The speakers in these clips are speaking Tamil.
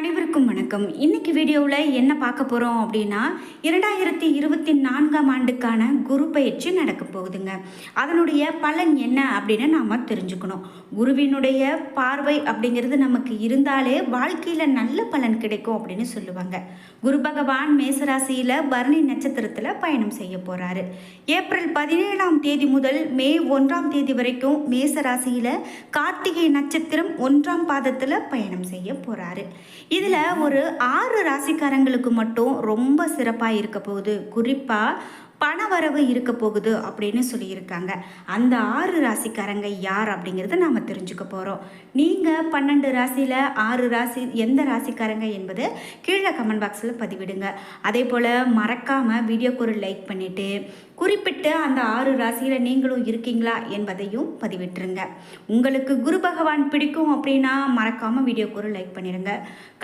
அனைவருக்கும் வணக்கம். இன்னைக்கு வீடியோவில் என்ன பார்க்க போகிறோம் அப்படின்னா இரண்டாயிரத்தி இருபத்தி நான்காம் ஆண்டுக்கான குரு பயிற்சி நடக்க போகுதுங்க. அதனுடைய பலன் என்ன அப்படின்னு நாம் தெரிஞ்சுக்கணும். குருவினுடைய பார்வை அப்படிங்கிறது நமக்கு இருந்தாலே வாழ்க்கையில் நல்ல பலன் கிடைக்கும் அப்படின்னு சொல்லுவாங்க. குரு பகவான் மேசராசியில் பரணி நட்சத்திரத்தில் பயணம் செய்ய போகிறாரு ஏப்ரல் பதினேழாம் தேதி முதல் மே ஒன்றாம் தேதி வரைக்கும் மேசராசியில் கார்த்திகை நட்சத்திரம் ஒன்றாம் பாதத்தில் பயணம் செய்ய போகிறாரு இதில் ஒரு ஆறு ராசிக்காரங்களுக்கு மட்டும் ரொம்ப சிறப்பாக இருக்க போகுது. குறிப்பாக பணவரவு இருக்க போகுது அப்படின்னு சொல்லியிருக்காங்க. அந்த ஆறு ராசிக்காரங்க யார் அப்படிங்கிறத நாம் தெரிஞ்சுக்க போகிறோம் நீங்கள் பன்னெண்டு ராசியில் ஆறு ராசி எந்த ராசிக்காரங்க என்பது கீழே கமெண்ட் பாக்ஸில் பதிவிடுங்க. அதே போல் மறக்காமல் வீடியோக்கு ஒரு லைக் பண்ணிவிட்டு குறிப்பிட்டு அந்த ஆறு ராசியில் நீங்களும் இருக்கீங்களா என்பதையும் பதிவிட்டுருங்க. உங்களுக்கு குரு பகவான் பிடிக்கும் அப்படின்னா மறக்காமல் வீடியோக்கு ஒரு லைக் பண்ணிடுங்க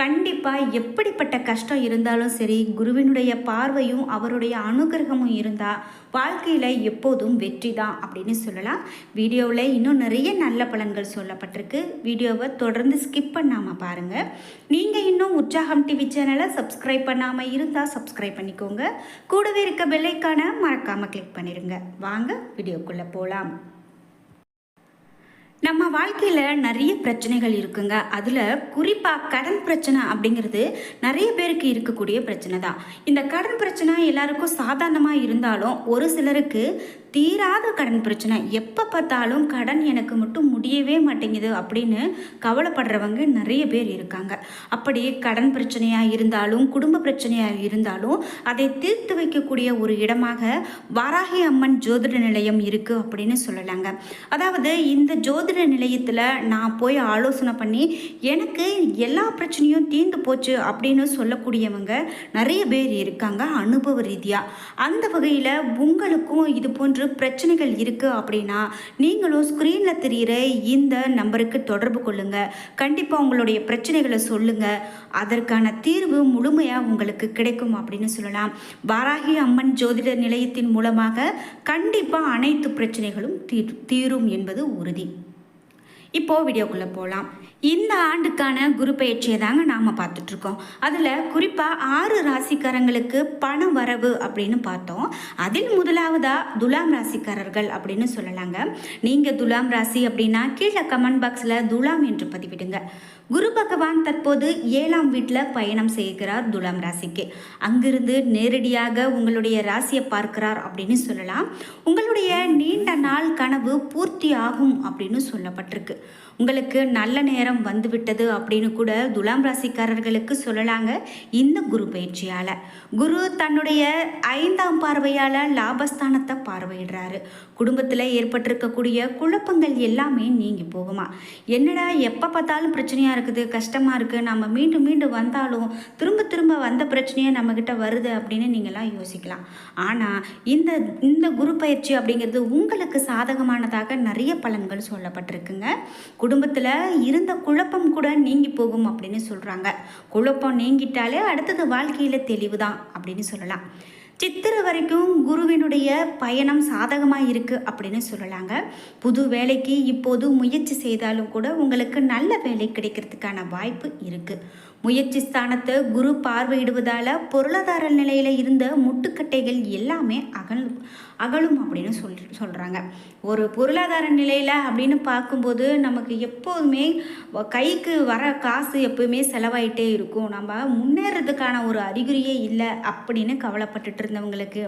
கண்டிப்பாக எப்படிப்பட்ட கஷ்டம் இருந்தாலும் சரி குருவினுடைய பார்வையும் அவருடைய அனுகிரகமும் இருந்தால் வாழ்க்கையில் எப்போதும் வெற்றி தான் அப்படின்னு சொல்லலாம். வீடியோவில் இன்னும் நிறைய நல்ல பலன்கள் சொல்லப்பட்டிருக்கு. வீடியோவை தொடர்ந்து ஸ்கிப் பண்ணாமல் பாருங்கள் நீங்கள் இன்னும் உற்சாகம் டிவி சேனலை சப்ஸ்கிரைப் பண்ணாமல் இருந்தால் சப்ஸ்கிரைப் பண்ணிக்கோங்க. கூடவே இருக்க பெல்லைக்கான மறக்காமல் கிளிக் பண்ணிடுங்க வாங்க வீடியோக்குள்ளே போகலாம் நம்ம வாழ்க்கையில் நிறைய பிரச்சனைகள் இருக்குங்க. அதில் குறிப்பாக கடன் பிரச்சனை அப்படிங்கிறது நிறைய பேருக்கு இருக்கக்கூடிய பிரச்சனை தான். இந்த கடன் பிரச்சனை எல்லாருக்கும் சாதாரணமாக இருந்தாலும் ஒரு சிலருக்கு தீராத கடன் பிரச்சனை. எப்போ பார்த்தாலும் கடன் எனக்கு மட்டும் முடியவே மாட்டேங்குது அப்படின்னு கவலைப்படுறவங்க நிறைய பேர் இருக்காங்க. அப்படி கடன் பிரச்சனையாக இருந்தாலும் குடும்ப பிரச்சனையாக இருந்தாலும் அதை தீர்த்து வைக்கக்கூடிய ஒரு இடமாக வாராகி அம்மன் ஜோதிட நிலையம் இருக்குது அப்படின்னு சொல்லலாங்க. அதாவது இந்த ஜோதிட நிலையத்தில் நான் போய் ஆலோசனை பண்ணி எனக்கு எல்லா பிரச்சனையும் தீர்ந்து போச்சு அப்படின்னு சொல்லக்கூடியவங்க நிறைய பேர் இருக்காங்க அனுபவ ரீதியாக அந்த வகையில் உங்களுக்கும் இது போன்று பிரச்சனைகள் இருக்குது அப்படின்னா நீங்களும் ஸ்க்ரீனில் தெரிகிற இந்த நம்பருக்கு தொடர்பு கொள்ளுங்கள் கண்டிப்பாக உங்களுடைய பிரச்சனைகளை சொல்லுங்கள் அதற்கான தீர்வு முழுமையாக உங்களுக்கு கிடைக்கும் அப்படின்னு சொல்லலாம். வாராகி அம்மன் ஜோதிட நிலையத்தின் மூலமாக கண்டிப்பாக அனைத்து பிரச்சனைகளும் தீர் தீரும் என்பது உறுதி. இப்போ வீடியோக்குள்ளே போகலாம் இந்த ஆண்டுக்கான குரு பயிற்சியை தாங்க நாம் பார்த்துட்ருக்கோம். அதில் குறிப்பாக ஆறு ராசிக்காரங்களுக்கு பண வரவு அப்படின்னு பார்த்தோம். அதில் முதலாவதாக துலாம் ராசிக்காரர்கள் அப்படின்னு சொல்லலாங்க. நீங்கள் துலாம் ராசி அப்படின்னா கீழே கமெண்ட் பாக்ஸில் துலாம் என்று பதிவிடுங்க. குரு பகவான் தற்போது ஏழாம் வீட்டில் பயணம் செய்கிறார் துலாம் ராசிக்கு. அங்கிருந்து நேரடியாக உங்களுடைய ராசியை பார்க்கிறார் அப்படின்னு சொல்லலாம். உங்களுடைய நீண்ட நாள் கனவு பூர்த்தி ஆகும் அப்படின்னு சொல்லப்பட்டிருக்கு. உங்களுக்கு நல்ல நேரம் வந்துவிட்டது அப்படின்னு கூட துலாம் ராசிக்காரர்களுக்கு சொல்லலாங்க இந்த குரு பயிற்சியால். குரு தன்னுடைய ஐந்தாம் பார்வையால் லாபஸ்தானத்தை பார்வையிடுறாரு. குடும்பத்தில் ஏற்பட்டிருக்கக்கூடிய குழப்பங்கள் எல்லாமே நீங்கி போகுமா? என்னடா எப்போ பார்த்தாலும் பிரச்சனையாக இருக்குது கஷ்டமாக இருக்குது நம்ம மீண்டும் மீண்டும் வந்தாலும் திரும்ப திரும்ப வந்த பிரச்சனையே நம்மக்கிட்ட வருது அப்படின்னு நீங்களாம் யோசிக்கலாம். ஆனால் இந்த இந்த குரு பயிற்சி அப்படிங்கிறது உங்களுக்கு சாதகமானதாக நிறைய பலன்கள் சொல்லப்பட்டிருக்குங்க. குடும்பத்தில் இருந்த குழப்பம் கூட நீங்கி போகும் அப்படின்னு சொல்கிறாங்க குழப்பம் நீங்கிட்டாலே அடுத்தது வாழ்க்கையில் தெளிவு தான் அப்படின்னு சொல்லலாம். சித்திரை வரைக்கும் குருவினுடைய பயணம் சாதகமாக இருக்குது அப்படின்னு சொல்லலாங்க. புது வேலைக்கு இப்போது முயற்சி செய்தாலும் கூட உங்களுக்கு நல்ல வேலை கிடைக்கிறதுக்கான வாய்ப்பு இருக்குது முயற்சி ஸ்தானத்தை குரு பார்வையிடுவதால் பொருளாதார நிலையில் இருந்த முட்டுக்கட்டைகள் எல்லாமே அகல் அகலும் அப்படின்னு சொல் சொல்கிறாங்க ஒரு பொருளாதார நிலையில் அப்படின்னு பார்க்கும்போது நமக்கு எப்போதுமே கைக்கு வர காசு எப்போவுமே செலவாயிட்டே இருக்கும். நம்ம முன்னேறதுக்கான ஒரு அறிகுறியே இல்லை அப்படின்னு கவலைப்பட்டுட்டு இருந்தவங்களுக்கு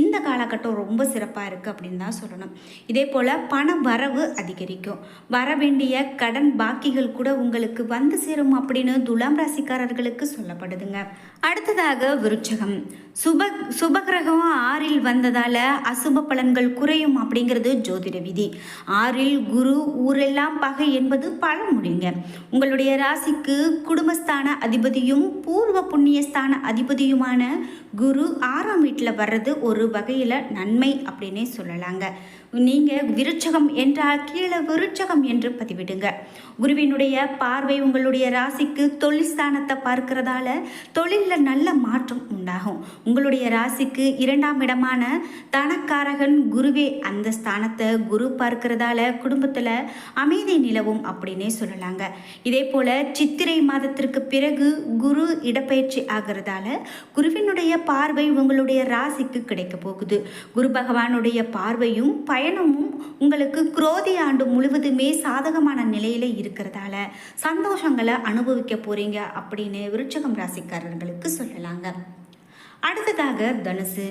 இந்த காலகட்டம் ரொம்ப சிறப்பாக இருக்குது அப்படின்னு தான் சொல்லணும். இதே போல் பண வரவு அதிகரிக்கும். வர வேண்டிய கடன் பாக்கிகள் கூட உங்களுக்கு வந்து சேரும் அப்படின்னு துலாம் ராசிக்காரர்களுக்கு சொல்லப்படுதுங்க. அடுத்ததாக விருச்சகம். சுப சுபகிரகம் ஆறில் வந்ததால் அசுப பலன்கள் குறையும் அப்படிங்கிறது ஜோதிட விதி. ஆறில் குரு ஊரெல்லாம் பகை என்பது பழமொழிங்க. உங்களுடைய ராசிக்கு குடும்பஸ்தான அதிபதியும் பூர்வ புண்ணியஸ்தான அதிபதியுமான குரு ஆறாம் வீட்டில் வர்றது ஒரு வகையில் நன்மை அப்படின்னே சொல்லலாங்க. நீங்கள் விருச்சகம் என்றால் கீழே விருச்சகம் என்று பதிவிடுங்க. குருவினுடைய பார்வை உங்களுடைய ராசிக்கு தொழில் ஸ்தானத்தை தொழிலில் நல்ல மாற்றம் உண்டாகும். உங்களுடைய ராசிக்கு இரண்டாம் இடமான தனக்காரகன் குருவே அந்த ஸ்தானத்தை குரு பார்க்கிறதால குடும்பத்தில் அமைதி நிலவும் அப்படின்னே சொல்லலாங்க. இதே போல் சித்திரை மாதத்திற்கு பிறகு குரு இடப்பெயர்ச்சி ஆகிறதால குருவினுடைய பார்வை உங்களுடைய ராசிக்கு கிடைக்க போகுது. குரு பகவானுடைய பார்வையும் பயணமும் உங்களுக்கு குரோதி ஆண்டு முழுவதுமே சாதகமான நிலையில் இருக்கிறதால சந்தோஷங்களை அனுபவிக்க போறீங்க அப்படின்னு விருச்சகம் ராசிக்காரர்களுக்கு சொல்லலாங்க. அடுத்ததாக தனுசு.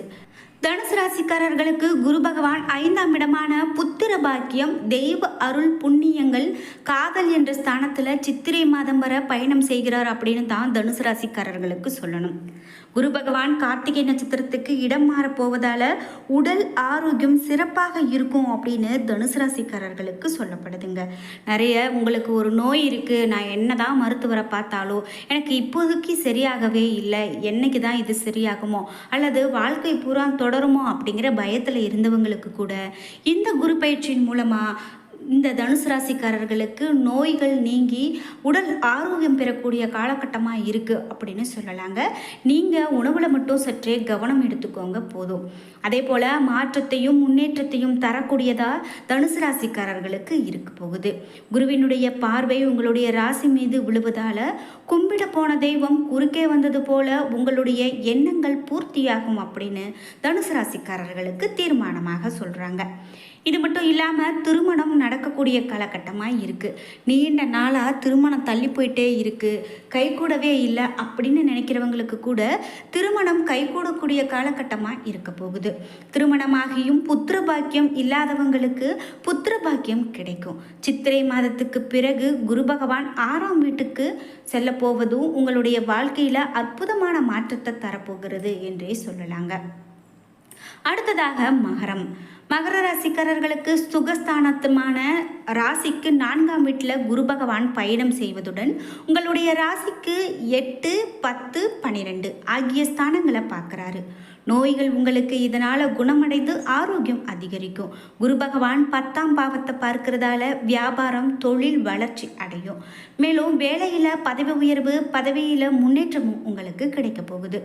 தனுசு ராசிக்காரர்களுக்கு குரு பகவான் ஐந்தாம் இடமான புத்திர பாக்கியம் தெய்வ அருள் புண்ணியங்கள் காதல் என்ற ஸ்தானத்தில் சித்திரை மாதம் வர பயணம் செய்கிறார் அப்படின்னு தான் தனுசு ராசிக்காரர்களுக்கு சொல்லணும். குரு பகவான் கார்த்திகை நட்சத்திரத்துக்கு இடம் மாறப் போவதால உடல் ஆரோக்கியம் சிறப்பாக இருக்கும் அப்படின்னு தனுசு ராசிக்காரர்களுக்கு சொல்லப்படுதுங்க. நிறைய உங்களுக்கு ஒரு நோய் இருக்குது நான் என்னதான் மருத்துவரை பார்த்தாலோ எனக்கு இப்போதைக்கு சரியாகவே இல்லை என்னைக்கு தான் இது சரியாகுமோ அல்லது வாழ்க்கை பூரா தொடருமோ அப்படிங்கிற பயத்தில் இருந்தவங்களுக்கு கூட இந்த குரு பயிற்சியின் மூலமாக இந்த தனுசு ராசிக்காரர்களுக்கு நோய்கள் நீங்கி உடல் ஆரோக்கியம் பெறக்கூடிய காலகட்டமாக இருக்குது அப்படின்னு சொல்லலாங்க. நீங்கள் உணவில் மட்டும் சற்றே கவனம் எடுத்துக்கோங்க போதும். அதே போல் மாற்றத்தையும் முன்னேற்றத்தையும் தரக்கூடியதாக தனுசு ராசிக்காரர்களுக்கு இருக்க போகுது. குருவினுடைய பார்வை உங்களுடைய ராசி மீது விழுவதால் கும்பிட போன தெய்வம் குறுக்கே வந்தது போல உங்களுடைய எண்ணங்கள் பூர்த்தியாகும் அப்படின்னு தனுசு ராசிக்காரர்களுக்கு தீர்மானமாக சொல்கிறாங்க இது மட்டும் இல்லாமல் திருமணம் நடக்கக்கூடிய காலகட்டமாக இருக்குது நீண்ட நாளாக திருமணம் தள்ளி போயிட்டே இருக்குது கைகூடவே இல்லை அப்படின்னு நினைக்கிறவங்களுக்கு கூட திருமணம் கைகூடக்கூடிய காலகட்டமாக இருக்க போகுது. திருமணமாகியும் புத்திர பாக்கியம் இல்லாதவங்களுக்கு புத்திர பாக்கியம் கிடைக்கும். சித்திரை மாதத்துக்கு பிறகு குரு பகவான் ஆறாம் வீட்டுக்கு செல்ல போவதும் உங்களுடைய வாழ்க்கையில் அற்புதமான மாற்றத்தை தரப்போகிறது என்றே சொல்லலாங்க. அடுத்ததாக மகரம். மகர ராசிக்காரர்களுக்கு சுகஸ்தானத்துமான ராசிக்கு நான்காம் வீட்டில் குரு பகவான் பயணம் செய்வதுடன் உங்களுடைய ராசிக்கு எட்டு பத்து பன்னிரெண்டு ஆகிய ஸ்தானங்களை பார்க்குறாரு. நோய்கள் உங்களுக்கு இதனால் குணமடைந்து ஆரோக்கியம் அதிகரிக்கும். குரு பகவான் பத்தாம் பாவத்தை பார்க்கறதால வியாபாரம் தொழில் வளர்ச்சி அடையும். மேலும் வேலையில் பதவி உயர்வு பதவியில் முன்னேற்றமும் உங்களுக்கு கிடைக்க போகுது.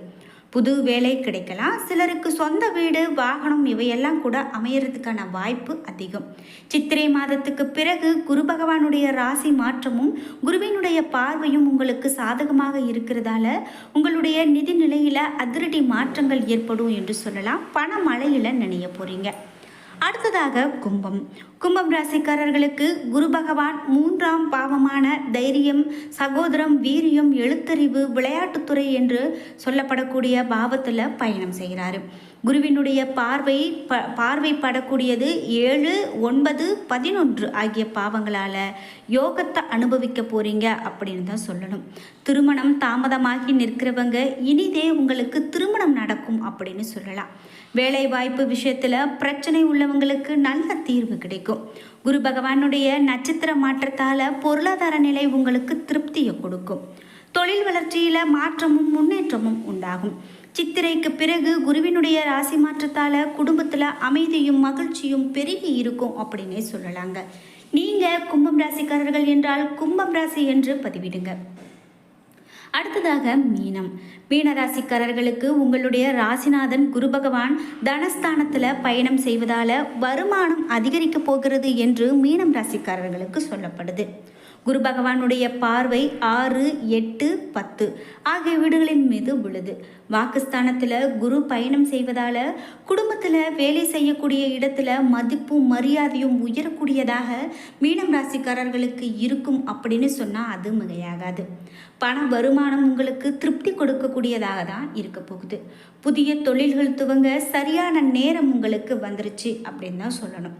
புது வேலை கிடைக்கலாம். சிலருக்கு சொந்த வீடு வாகனம் இவையெல்லாம் கூட அமையறதுக்கான வாய்ப்பு அதிகம். சித்திரை மாதத்துக்கு பிறகு குரு பகவானுடைய ராசி மாற்றமும் குருவினுடைய பார்வையும் உங்களுக்கு சாதகமாக இருக்கிறதால உங்களுடைய நிதி நிலையில் அதிரடி மாற்றங்கள் ஏற்படும் என்று சொல்லலாம். பண மழையில் நினைய போகிறீங்க அடுத்ததாக கும்பம். கும்பம் ராசிக்காரர்களுக்கு குரு பகவான் மூன்றாம் பாவமான தைரியம் சகோதரம் வீரியம் எழுத்தறிவு விளையாட்டுத்துறை என்று சொல்லப்படக்கூடிய பாவத்தில் பயணம் செய்கிறாரு. குருவினுடைய பார்வை ப பார்வைப்படக்கூடியது ஏழு ஒன்பது பதினொன்று ஆகிய பாவங்களால் யோகத்தை அனுபவிக்க போகிறீங்க அப்படின்னு தான் சொல்லணும். திருமணம் தாமதமாகி நிற்கிறவங்க இனிதே உங்களுக்கு திருமணம் நடக்கும் அப்படின்னு சொல்லலாம். வேலை வாய்ப்பு விஷயத்தில் பிரச்சனை உள்ளவங்களுக்கு நல்ல தீர்வு கிடைக்கும். குரு பகவானுடைய நட்சத்திர மாற்றத்தால் பொருளாதார நிலை உங்களுக்கு திருப்தியை கொடுக்கும். தொழில் வளர்ச்சியில் மாற்றமும் முன்னேற்றமும் உண்டாகும். சித்திரைக்கு பிறகு குருவினுடைய ராசி மாற்றத்தால் குடும்பத்தில் அமைதியும் மகிழ்ச்சியும் பெருகி இருக்கும் அப்படின்னே சொல்லலாங்க. நீங்கள் கும்பம் ராசிக்காரர்கள் என்றால் கும்பம் ராசி என்று பதிவிடுங்க. அடுத்ததாக மீனம். மீன ராசிக்காரர்களுக்கு உங்களுடைய ராசிநாதன் குரு பகவான் தனஸ்தானத்தில் பயணம் செய்வதால் வருமானம் அதிகரிக்கப் போகிறது என்று மீனம் ராசிக்காரர்களுக்கு சொல்லப்படுது. குரு பகவானுடைய பார்வை ஆறு எட்டு பத்து. ஆகிய வீடுகளின் மீது விழுது. வாக்குஸ்தானத்தில் குரு பயணம் செய்வதால் குடும்பத்தில் வேலை செய்யக்கூடிய இடத்துல மதிப்பும் மரியாதையும் உயரக்கூடியதாக மீனம் ராசிக்காரர்களுக்கு இருக்கும் அப்படின்னு சொன்னால் அது மிகையாகாது. பண வருமானம் உங்களுக்கு திருப்தி கொடுக்கக்கூடியதாக தான் இருக்க போகுது. புதிய தொழில்கள் துவங்க சரியான நேரம் உங்களுக்கு வந்துருச்சு அப்படின்னு தான் சொல்லணும்.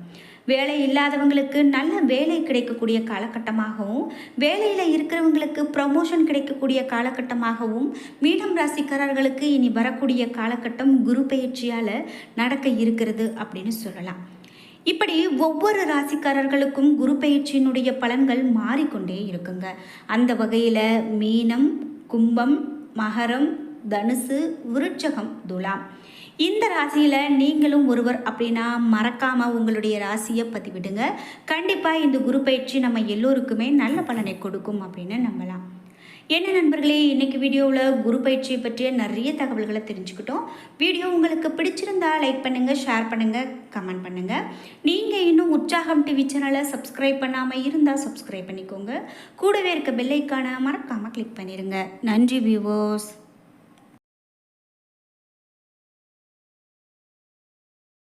வேலை இல்லாதவங்களுக்கு நல்ல வேலை கிடைக்கக்கூடிய காலகட்டமாகவும் வேலையில் இருக்கிறவங்களுக்கு ப்ரமோஷன் கிடைக்கக்கூடிய காலகட்டமாகவும் மீனம் ராசிக்காரர்களுக்கு இனி வரக்கூடிய காலகட்டம் குரு பயிற்சியால் நடக்க இருக்கிறது அப்படின்னு சொல்லலாம். இப்படி ஒவ்வொரு ராசிக்காரர்களுக்கும் குரு பயிற்சியினுடைய பலன்கள் மாறிக்கொண்டே இருக்குங்க. அந்த வகையில் மீனம் கும்பம் மகரம் தனுசு விருட்சகம் துலாம். இந்த ராசியில் நீங்களும் ஒருவர் அப்படின்னா மறக்காமல் உங்களுடைய ராசியை பதிவிடுங்க. கண்டிப்பாக இந்த குரு பயிற்சி நம்ம எல்லோருக்குமே நல்ல பலனை கொடுக்கும் அப்படின்னு நம்பலாம். என்ன நண்பர்களே இன்றைக்கி வீடியோவில் குரு பயிற்சியை பற்றிய நிறைய தகவல்களை தெரிஞ்சுக்கிட்டோம். வீடியோ உங்களுக்கு பிடிச்சிருந்தா லைக் பண்ணுங்கள் ஷேர் பண்ணுங்கள் கமெண்ட் பண்ணுங்கள் நீங்கள் இன்னும் உற்சாகம் டிவி சேனலை சப்ஸ்கிரைப் பண்ணாமல் இருந்தால் சப்ஸ்கிரைப் பண்ணிக்கோங்க. கூடவே இருக்க பெல்லைக்கான மறக்காமல் கிளிக் பண்ணிடுங்க நன்றி வியூவர்ஸ்